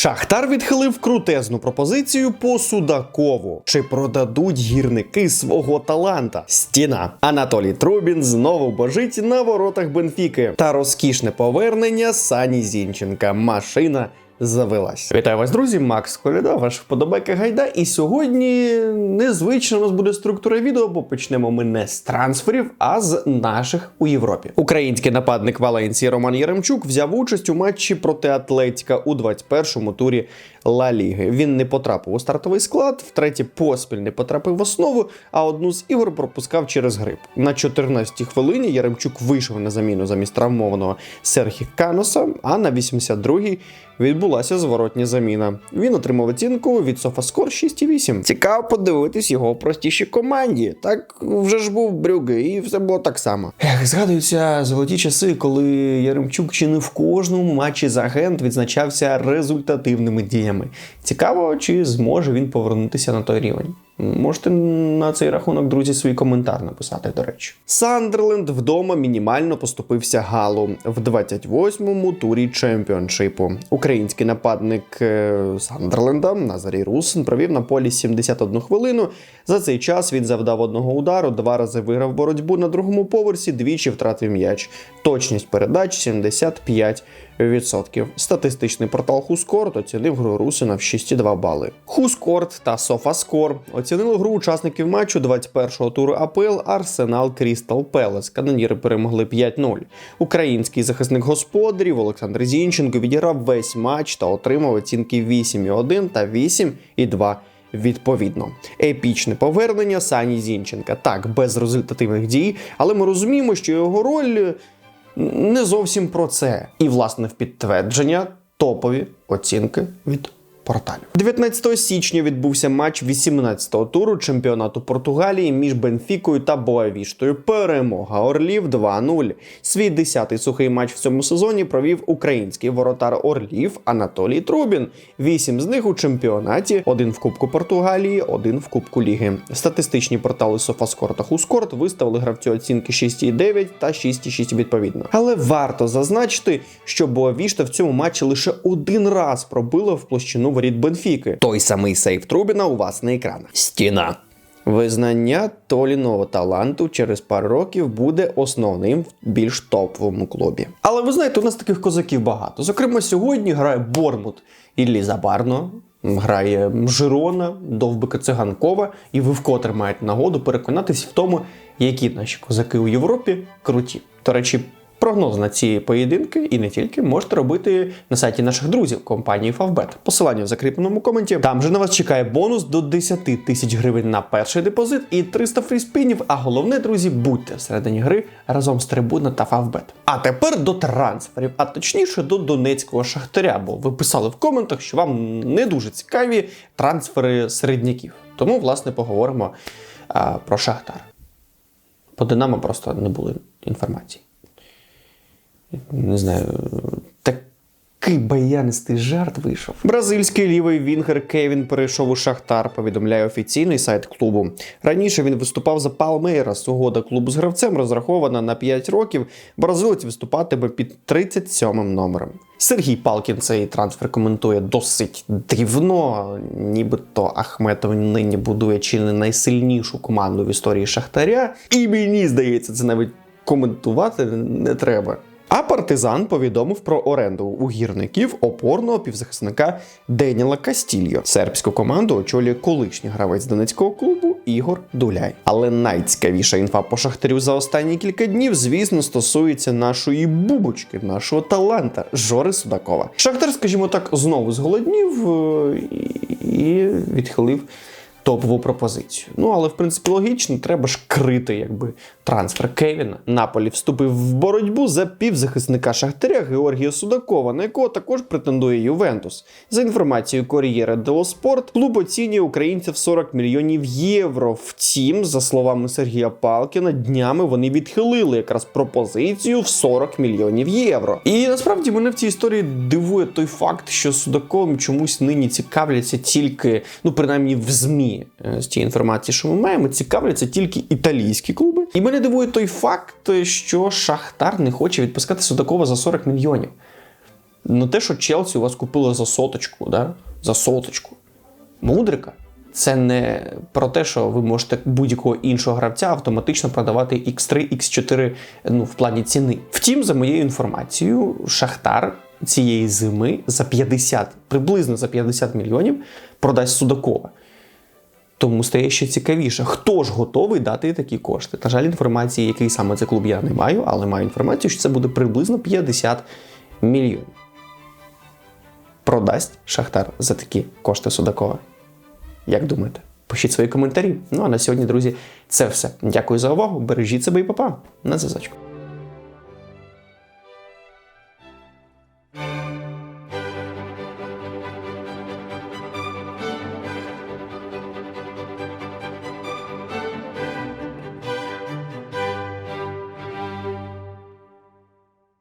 Шахтар відхилив крутезну пропозицію по Судакову. Чи продадуть гірники свого таланта? Стіна. Анатолій Трубін знову божить на воротах Бенфіки. Та розкішне повернення Сані Зінченка. Машина. Завелась. Вітаю вас, друзі! Макс Коляда, ваш вподобайка гайда. І сьогодні незвична у нас буде структура відео, бо почнемо ми не з трансферів, а з наших у Європі. Український нападник Валенції Роман Яремчук взяв участь у матчі проти Атлетіка у 21-му турі Ла Ліги. Він не потрапив у стартовий склад, втретє поспіль не потрапив в основу, а одну з ігор пропускав через грип. На 14-й хвилині Яремчук вийшов на заміну замість травмованого Серхі Каноса, а на 82-й відбулася зворотня заміна. Він отримав оцінку від SOFASCOR 6,8. Цікаво подивитись його в простішій команді. Так вже ж був брюги, і все було так само. Ех, згадуються золоті часи, коли Яремчук чи не в кожному матчі за агент відзначався результативними діями. Цікаво, чи зможе він повернутися на той рівень. Можете на цей рахунок, друзі, свій коментар написати, до речі. Сандерленд вдома мінімально поступився Галу в 28-му турі чемпіоншипу. Український нападник Сандерленда Назарій Русин провів на полі 71 хвилину. За цей час він завдав одного удару, два рази виграв боротьбу на другому поверсі, двічі втратив м'яч. Точність передач 75%. Статистичний портал Хускорт оцінив гру Русина в 6,2 бали. Хускорт та Софаскор оцінили гру учасників матчу 21-го туру АПЛ Арсенал Крістал Пелес. Каноніри перемогли 5-0. Український захисник господарів Олександр Зінченко відіграв весь матч та отримав оцінки 8,1 та 8,2. Відповідно, епічне повернення Сані Зінченка. Так, без результативних дій, але ми розуміємо, що його роль не зовсім про це. І, власне, в підтвердження топові оцінки від порталів. 19 січня відбувся матч 18-го туру чемпіонату Португалії між Бенфікою та Боавіштою. Перемога Орлів 2-0. Свій 10-й сухий матч в цьому сезоні провів український воротар Орлів Анатолій Трубін. Вісім з них у чемпіонаті: один в Кубку Португалії, один в Кубку Ліги. Статистичні портали Софаскор та Хускорт виставили гравцю оцінки 6,9 та 6,6 відповідно. Але варто зазначити, що Боавішта в цьому матчі лише один раз пробила в площину воріт Бенфіки. Той самий сейф Трубіна у вас на екранах. Стіна. Визнання Толіного таланту через пару років буде основним в більш топовому клубі. Але ви знаєте, у нас таких козаків багато. Зокрема, сьогодні грає Бормут Іллі Забарно, грає Жирона, Довбика Циганкова, і ви вкотре маєте нагоду переконатись в тому, які наші козаки у Європі круті. До речі, Прогноз на ці поєдинки і не тільки можете робити на сайті наших друзів компанії Favbet. Посилання в закріпленому коменті. Там же на вас чекає бонус до 10 тисяч гривень на перший депозит і 300 фріспінів. А головне, друзі, будьте всередині гри разом з Трибуна та Favbet. А тепер до трансферів, а точніше до донецького шахтаря. Бо ви писали в коментах, що вам не дуже цікаві трансфери середняків. Тому, власне, поговоримо а, про Шахтар. По Динамо просто не було інформації не знаю, такий баянистий жарт вийшов. Бразильський лівий вінгер Кевін перейшов у Шахтар. Повідомляє офіційний сайт клубу. Раніше він виступав за Палмейрас. Угода клубу з гравцем розрахована на 5 років. Бразилець виступатиме під 37-м номером. Сергій Палкін цей трансфер коментує досить дивно. Нібито Ахметов нині будує чи не найсильнішу команду в історії Шахтаря. І мені здається, це навіть коментувати не треба. А партизан повідомив про оренду у гірників опорного півзахисника Деніла Кастільо. Сербську команду очолює колишній гравець донецького клубу Ігор Дуляй. Але найцікавіша інфа по шахтарю за останні кілька днів, звісно, стосується нашої бубочки, нашого таланта Жори Судакова. Шахтар, скажімо так, знову зголоднів е, і відхилив топову пропозицію. Ну, але в принципі логічно, треба ж крити якби трансфер Кевіна. Наполі вступив в боротьбу за півзахисника Шахтаря Георгія Судакова, на якого також претендує Ювентус. За інформацією Кор'єра Дело Спорт, клуб оцінює українців 40 мільйонів євро. Втім, за словами Сергія Палкіна, днями вони відхилили якраз пропозицію в 40 мільйонів євро. І насправді мене в цій історії дивує той факт, що Судаковим чомусь нині цікавляться тільки, ну принаймні в ЗМІ. Е, з тієї інформації, що ми маємо, цікавляться тільки італійські клуби. І мене дивує той факт, що Шахтар не хоче відпускати Судакова за 40 мільйонів. Ну, те, що Челсі у вас купило за соточку, да? за соточку. Мудрика. Це не про те, що ви можете будь-якого іншого гравця автоматично продавати X3, X4 ну, в плані ціни. Втім, за моєю інформацією, Шахтар цієї зими за 50, приблизно за 50 мільйонів продасть Судакова. Тому стає ще цікавіше, хто ж готовий дати такі кошти. На жаль, інформації, який саме це клуб, я не маю, але маю інформацію, що це буде приблизно 50 мільйонів. Продасть Шахтар за такі кошти Судакова. Як думаєте? Пишіть свої коментарі. Ну а на сьогодні, друзі, це все. Дякую за увагу. Бережіть себе і папа. На зв'язочку.